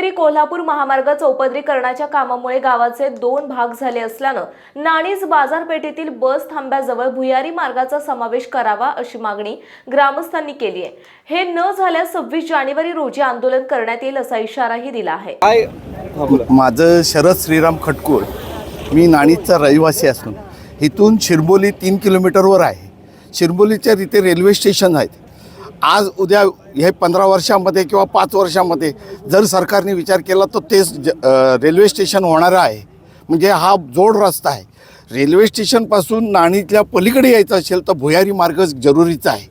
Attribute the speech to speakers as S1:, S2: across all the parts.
S1: रत्नागिरी कोल्हापूर महामार्ग चौपदरीकरणाच्या कामामुळे गावाचे दोन भाग झाले असल्यानं नाणीज बाजारपेठेतील बस थांब्याजवळ भुयारी मार्गाचा समावेश करावा अशी मागणी ग्रामस्थांनी केली आहे. हे न झाल्यास सव्वीस जानेवारी रोजी आंदोलन करण्यात येईल असा इशाराही दिला आहे.
S2: हा.
S3: माझं शरद श्रीराम खटकूळ मी नाणीजचा रहिवासी असून इथून शिरबोली तीन किलोमीटरवर आहे. शिरबोलीच्या तिथे रेल्वे स्टेशन आहेत. आज उद्या हे पंधरा वर्षामध्ये किंवा पाच वर्षामध्ये जर सरकारने विचार केला तर तेच ज रेल्वे स्टेशन होणारं आहे. म्हणजे हा जोड रस्ता आहे. रेल्वे स्टेशनपासून नाणीतल्या पलीकडे यायचं असेल तर भुयारी मार्ग जरुरीचा आहे.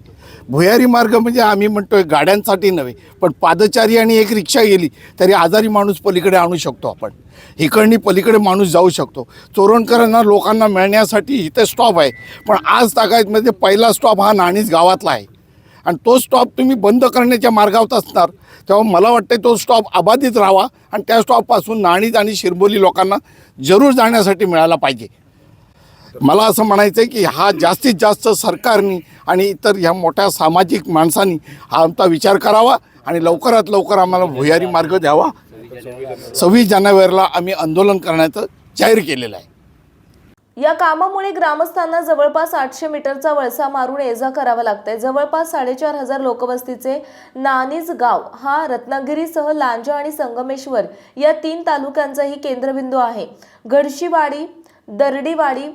S3: भुयारी मार्ग म्हणजे आम्ही म्हणतोय गाड्यांसाठी नव्हे पण पादचारी आणि एक रिक्षा गेली तरी आजारी माणूस पलीकडे आणू शकतो आपण. इकडनी पलीकडे माणूस जाऊ शकतो. चोरणकरांना लोकांना मिळण्यासाठी इथे स्टॉप आहे. पण आज तागायतमध्ये पहिला स्टॉप हा नाणीच गावातला आहे. आणि तो स्टॉप तुम्ही बंद करण्याच्या मार्गावर असणार. तेव्हा मला वाटतं तो स्टॉप अबाधित राहावा आणि त्या स्टॉपपासून नाणीत आणि शिरबोली लोकांना जरूर जाण्यासाठी मिळाला पाहिजे. मला असं म्हणायचं आहे की हा जास्तीत जास्त सरकारनी आणि इतर ह्या मोठ्या सामाजिक माणसांनी हा आमचा विचार करावा आणि लवकरात लवकर आम्हाला भुयारी मार्ग द्यावा. सव्वीस जानेवारीला आम्ही आंदोलन करण्याचं जाहीर केलेलं आहे.
S1: या कामामुळे ग्रामस्थांना जवळपास आठशे मीटरचा वळसा मारून ये जा करावा लागतंय. जवळपास साडेचार हजार लोकवस्तीचे नानीज गाव हा रत्नागिरीसह लांजा आणि संगमेश्वर या तीन तालुक्यांचाही केंद्रबिंदू आहे. गडशीवाडी दरडीवाडी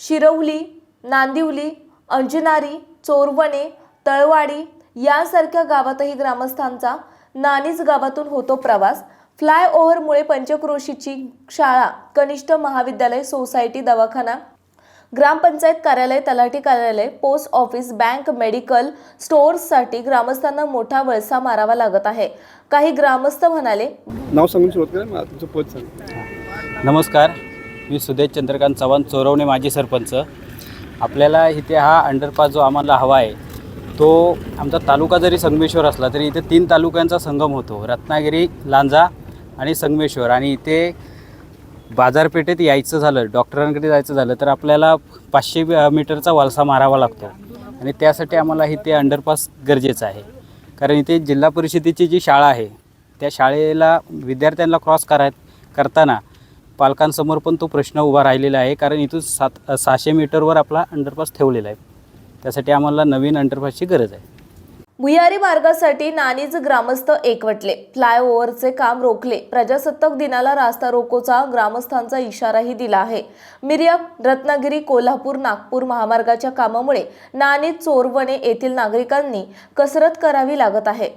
S1: शिरवली नांदिवली अंजनारी चोरवणे तळवाडी यासारख्या गावातही ग्रामस्थांचा नानीज गावातून होतो प्रवास. फ्लायओव्हरमुळे पंचक्रोशीची शाळा कनिष्ठ महाविद्यालय सोसायटी दवाखाना ग्रामपंचायत कार्यालय तलाठी कार्यालय पोस्ट ऑफिस बँक मेडिकल स्टोअर्ससाठी ग्रामस्थांना मोठा वळसा मारावा लागत आहे. काही ग्रामस्थ म्हणाले
S2: नाव सांगून सुरुवात करा मला तुमचं पद सांग.
S4: नमस्कार. मी सुदेश चंद्रकांत चव्हाण चोरवणे माजी सरपंच. आपल्याला इथे हा अंडरपास जो आम्हाला हवा आहे तो आमचा तालुका जरी संगमेश्वर असला तरी इथे तीन तालुक्यांचा संगम होतो. रत्नागिरी लांजा आणि संगमेश्वर. आणि इथे बाजारपेठेत यायचं झालं डॉक्टरांकडे जायचं झालं तर आपल्याला पाचशे मीटरचा वालसा मारावा लागतो. आणि त्यासाठी आम्हाला इथे अंडरपास गरजेचं आहे. कारण इथे जिल्हा परिषदेची जी शाळा आहे त्या शाळेला विद्यार्थ्यांना क्रॉस कराय करताना पालकांसमोर पण तो प्रश्न उभा राहिलेला आहे. कारण इथून सात सहाशे मीटरवर आपला अंडरपास ठेवलेला आहे. त्यासाठी आम्हाला नवीन अंडरपासची गरज आहे.
S1: भुयारी मार्गासाठी नानीज ग्रामस्थ एकवटले. फ्लायओव्हरचे काम रोखले. प्रजासत्ताक दिनाला रास्ता रोकोचा ग्रामस्थांचा इशाराही दिला आहे. मिरियम रत्नागिरी कोल्हापूर नागपूर महामार्गाच्या कामामुळे नानीज चोरवणे येथील नागरिकांनी कसरत करावी लागत आहे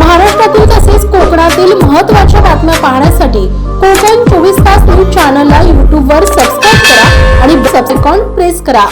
S5: महाराष्ट्रातील कोकणातील महत्त्वाच्या बातम्या पाहण्यासाठी कोकण चोवीस तास न्यूज चॅनलला यूट्यूबवर सबस्क्राईब करा आणि सबसेकॉन प्रेस करा.